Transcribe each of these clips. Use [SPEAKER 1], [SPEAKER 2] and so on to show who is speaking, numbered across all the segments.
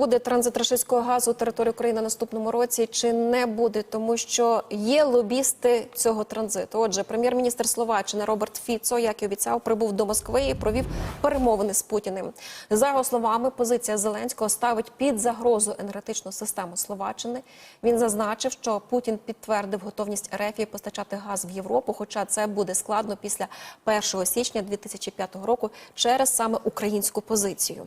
[SPEAKER 1] Буде транзит рашистського газу території України наступному році чи не буде, тому що є лобісти цього транзиту. Отже, прем'єр-міністр Словаччини Роберт Фіцо, як і обіцяв, прибув до Москви і провів перемовини з Путіним. За його словами, позиція Зеленського ставить під загрозу енергетичну систему Словаччини. Він зазначив, що Путін підтвердив готовність РФ постачати газ в Європу, хоча це буде складно після 1 січня 2005 року через саме українську позицію.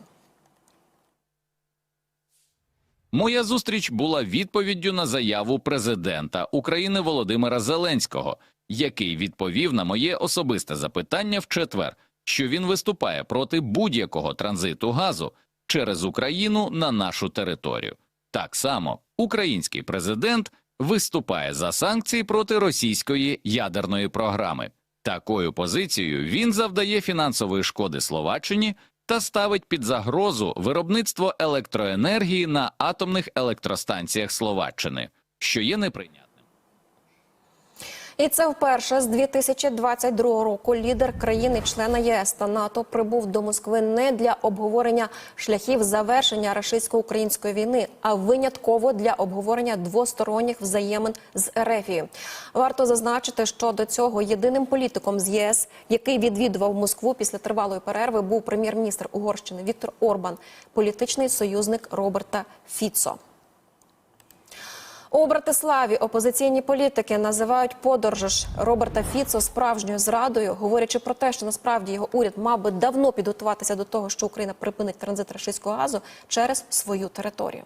[SPEAKER 2] Моя зустріч була відповіддю на заяву президента України Володимира Зеленського, який відповів на моє особисте запитання в четвер, що він виступає проти будь-якого транзиту газу через Україну на нашу територію. Так само український президент виступає за санкції проти російської ядерної програми. Такою позицією він завдає фінансової шкоди Словаччині та ставить під загрозу виробництво електроенергії на атомних електростанціях Словаччини, що є неприйнятним.
[SPEAKER 1] І це вперше з 2022 року лідер країни-члена ЄС та НАТО прибув до Москви не для обговорення шляхів завершення рашистсько-української війни, а винятково для обговорення двосторонніх взаємин з Ерефією. Варто зазначити, що до цього єдиним політиком з ЄС, який відвідував Москву після тривалої перерви, був прем'єр-міністр Угорщини Віктор Орбан, політичний союзник Роберта Фіцо. У Братиславі опозиційні політики називають подорож Роберта Фіцо справжньою зрадою, говорячи про те, що насправді його уряд мав би давно підготуватися до того, що Україна припинить транзит російського газу через свою територію.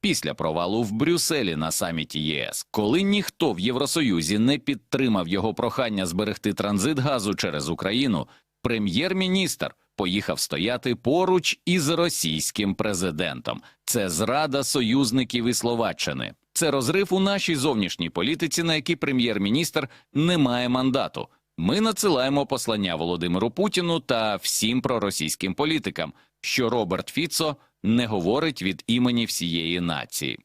[SPEAKER 2] Після провалу в Брюсселі на саміті ЄС, коли ніхто в Євросоюзі не підтримав його прохання зберегти транзит газу через Україну, прем'єр-міністр поїхав стояти поруч із російським президентом. Це зрада союзників і Словаччини. Це розрив у нашій зовнішній політиці, на який прем'єр-міністр не має мандату. Ми надсилаємо послання Володимиру Путіну та всім проросійським політикам, що Роберт Фіцо не говорить від імені всієї нації.